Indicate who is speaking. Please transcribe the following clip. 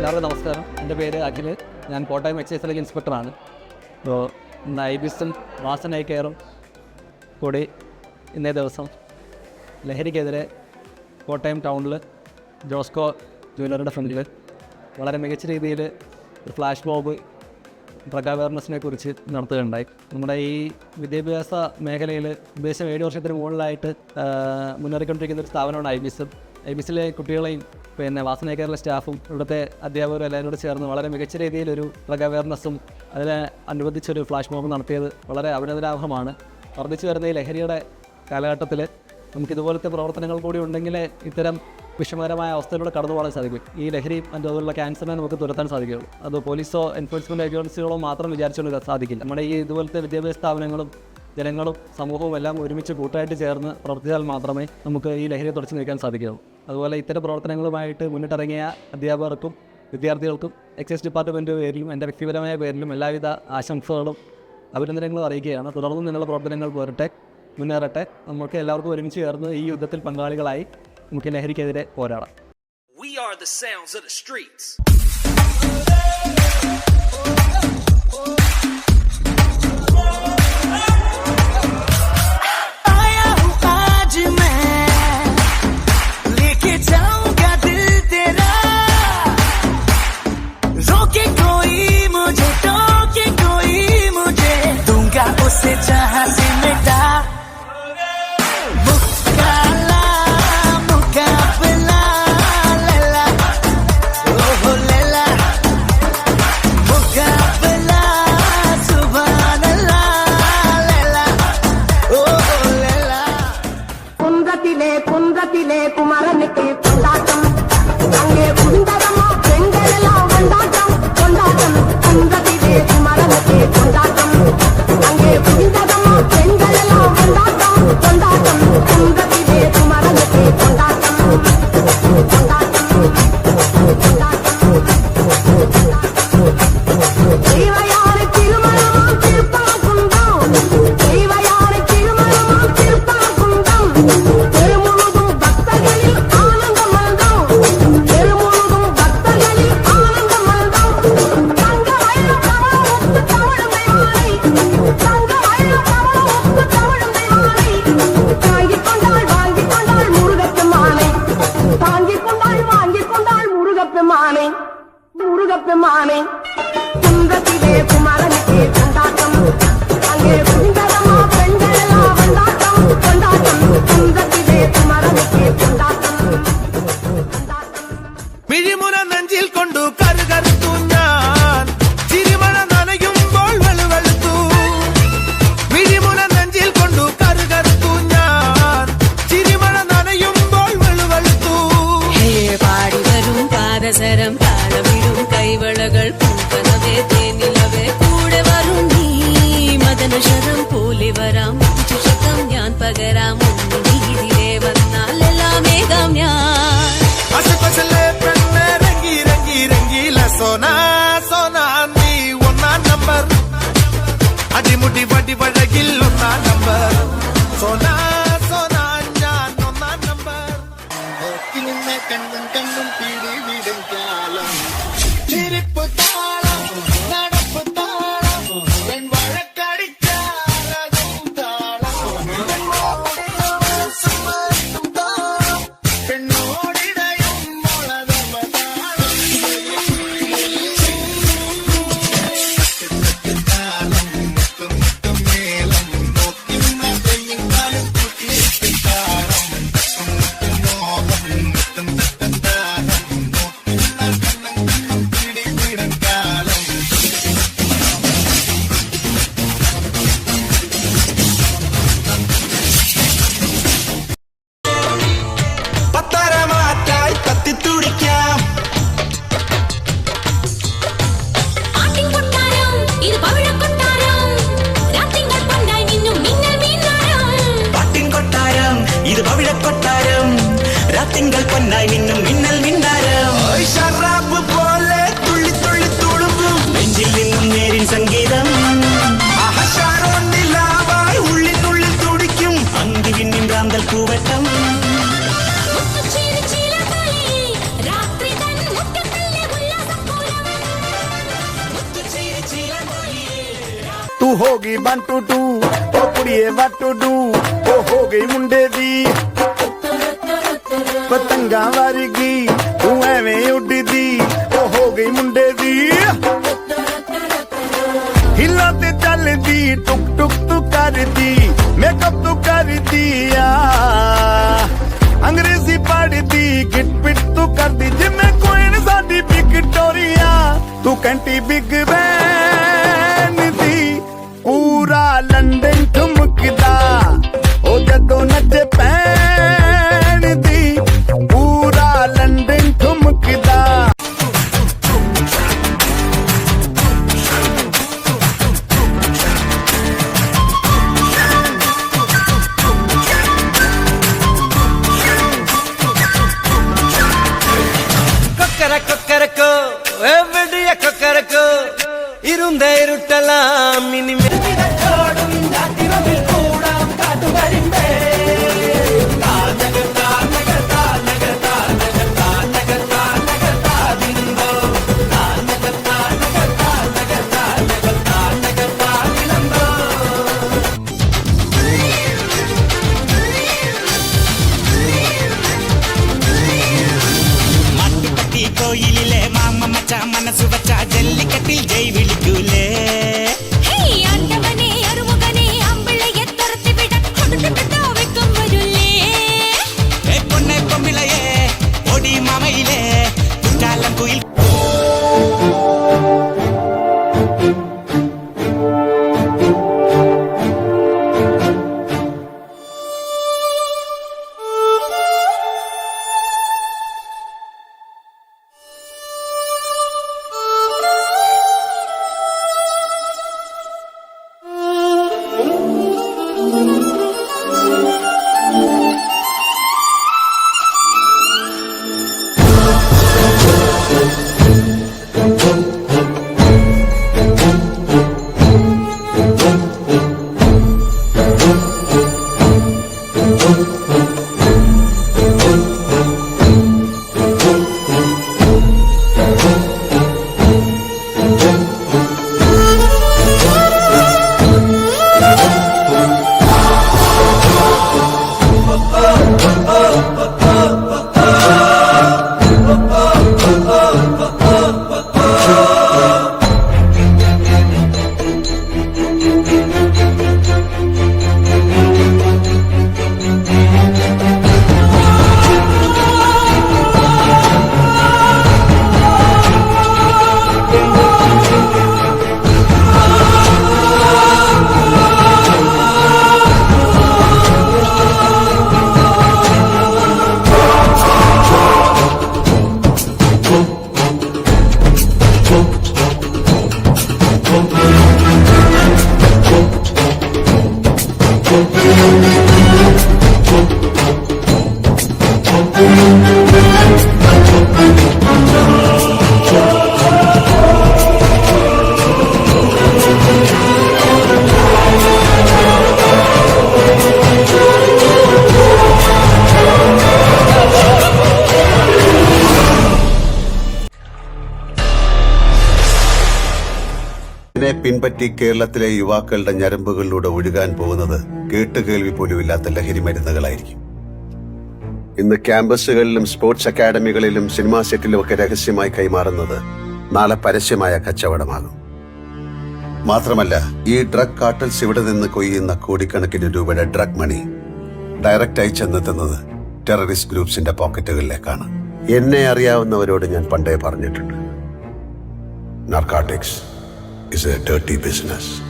Speaker 1: എല്ലാവർക്കും നമസ്കാരം. എന്റെ പേര് അഖിൽ. ഞാൻ കോട്ടയം എക്സൈസ് ഇൻസ്പെക്ടറാണ്. അപ്പോൾ ഇന്ന് ഐ ബിസും വാസൻ ഐ കെയറും കൂടി ഇന്നേ ദിവസം ലഹരിക്കെതിരെ കോട്ടയം ടൗണിൽ ജോസ്കോ ജ്വല്ലറിയുടെ ഫ്രണ്ടിൽ വളരെ മികച്ച രീതിയിൽ ഒരു ഫ്ലാഷ് മോബ് ഡ്രഗ് അവയർനെസ്സിനെ കുറിച്ച് നടത്തുകയുണ്ടായി. നമ്മുടെ ഈ വിദ്യാഭ്യാസ മേഖലയിൽ ഉദ്ദേശം ഏഴ് വർഷത്തിന് മുകളിലായിട്ട് മുന്നേറിക്കൊണ്ടിരിക്കുന്ന ഒരു സ്ഥാപനമാണ് ഐ ബിസ് ഐ ബിസിലെ കുട്ടികളെയും പിന്നെ വാസനേക്കറിലെ സ്റ്റാഫും ഇവിടുത്തെ അധ്യാപകരും എല്ലാവരും കൂടെ ചേർന്ന് വളരെ മികച്ച രീതിയിൽ ഒരു പ്രക അവയർനെസ്സും അതിനെ അനുബന്ധിച്ചൊരു ഫ്ലാഷ് മോബ് നടത്തിയത് വളരെ അഭിനന്ദനാർഹമാണ്. വർദ്ധിച്ചു വരുന്ന ഈ ലഹരിയുടെ കാലഘട്ടത്തിൽ നമുക്ക് ഇതുപോലത്തെ പ്രവർത്തനങ്ങൾ കൂടി ഉണ്ടെങ്കിലേ ഇത്തരം വിഷമകരമായ അവസ്ഥയിലൂടെ കടന്നു പോകാൻ സാധിക്കും. ഈ ലഹരി അതുപോലുള്ള ക്യാൻസറിനെ നമുക്ക് തുരത്താൻ സാധിക്കുകയുള്ളൂ. അത് പോലീസോ എൻഫോഴ്സ്മെന്റ് ഏജൻസികളോ മാത്രം വിചാരിച്ചുകൊണ്ട് സാധിക്കില്ല. നമ്മുടെ ഈ ഇതുപോലത്തെ വിദ്യാഭ്യാസ സ്ഥാപനങ്ങളും ജനങ്ങളും സമൂഹവും എല്ലാം ഒരുമിച്ച് കൂട്ടായിട്ട് ചേർന്ന് പ്രവർത്തിച്ചാൽ മാത്രമേ നമുക്ക് ഈ ലഹരിയെ തുടച്ചു നീക്കാൻ സാധിക്കുകയുള്ളൂ. അതുപോലെ ഇത്തരം പ്രവർത്തനങ്ങളുമായിട്ട് മുന്നിട്ടിറങ്ങിയ അധ്യാപകർക്കും വിദ്യാർത്ഥികൾക്കും എക്സൈസ് ഡിപ്പാർട്ട്മെന്റ് പേരിലും എന്റെ വ്യക്തിപരമായ പേരിലും എല്ലാവിധ ആശംസകളും അഭിനന്ദനങ്ങളും അറിയിക്കുകയാണ്. തുടർന്നും നിങ്ങളുടെ പ്രവർത്തനങ്ങൾ പോരട്ടെ മുന്നേറട്ടെ. നമുക്ക് എല്ലാവർക്കും ഒരുമിച്ച് ചേർന്ന് ഈ യുദ്ധത്തിൽ പങ്കാളികളായി നമുക്ക് ലഹരിക്കെതിരെ പോരാടാം.
Speaker 2: We are the sounds of the streets.
Speaker 3: പാദസരം താളമിടും കൈവളകൾ പൂക്കനവേ തേനിലവേ. കൂടെ വരും നീ മദനശരം പോലെ വരാം. ശതം ഞാൻ പകരാം ഒന്ന് നീതിരെ വന്നാൽ എല്ലാം ഏകാം ഞാൻ. trip or die. തിങ്കൾ പൊന്നായി മിന്നും മിന്നൽ
Speaker 4: മിന്നാരം
Speaker 5: ഷറാബ് പോലെ തുള്ളി തുള്ളി തുളുമ്പും
Speaker 4: നെഞ്ചിൽ നിന്നും നേരിൻ സംഗീതം
Speaker 5: ഉള്ളിനുള്ളിൽ തുടിക്കും
Speaker 4: അന്തി പിന്നിൻ കാന്തൽ പൂവട്ടം
Speaker 6: तू होगी बंटू टू ओ कुड़िए बंटू टू ओ हो गई मुंडे दी ਪਤੰਗਾਂ ਵਰਗੀ, ਤੂੰ ਐਵੇਂ ਉੱਡਦੀ, ਉਹ ਹੋ ਗਈ ਮੁੰਡੇ ਦੀ। ਹਿੱਲਾਂ ਤੇ ਚੱਲਦੀ, ਟੁਕ ਟੁਕ ਤੂੰ ਕਰਦੀ ਮੇਕਅਪ ਤੂੰ ਕਰਦੀ ਆ। ਅੰਗਰੇਜ਼ੀ ਪੜ੍ਹਦੀ, ਗਿਟ ਪਿਟ ਤੂੰ ਕਰਦੀ, ਜਿਵੇਂ ਕੋਇਨ ਸਾਡੀ ਵਿਕਟੋਰੀਆ ਤੂੰ ਕੰਟੀ ਬਿਗ ਬੈਨ ਦੀ, ਪੂਰਾ ਲੰਡਨ ਠੁਮਕਦਾ। ਉਹ ਜਦੋਂ ਨੱਚੇ
Speaker 4: ਪੈ y.
Speaker 7: ഇതിനെ പിൻപറ്റി കേരളത്തിലെ യുവാക്കളുടെ ഞരമ്പുകളിലൂടെ ഒഴുകാൻ പോകുന്നത് കേട്ടുകേൾവി പോലുമില്ലാത്ത ലഹരി മരുന്നുകളായിരിക്കും. ഇന്ന് ക്യാമ്പസുകളിലും സ്പോർട്സ് അക്കാദമികളിലും സിനിമാ സെറ്റിലും ഒക്കെ രഹസ്യമായി കൈമാറുന്നത് നാളെ പരസ്യമായ കച്ചവടമാകും. മാത്രമല്ല ഈ ഡ്രഗ് കാട്ടൽസ് ഇവിടെ നിന്ന് കൊയ്യുന്ന കോടിക്കണക്കിന് രൂപയുടെ ഡ്രഗ് മണി ഡയറക്റ്റായി ചെന്നെത്തുന്നത് ടെററിസ്റ്റ് ഗ്രൂപ്പ്സിന്റെ പോക്കറ്റുകളിലേക്കാണ്. എന്നെ അറിയാവുന്നവരോട് ഞാൻ പണ്ടേ പറഞ്ഞിട്ടുണ്ട്. Narcotics. Is a dirty business.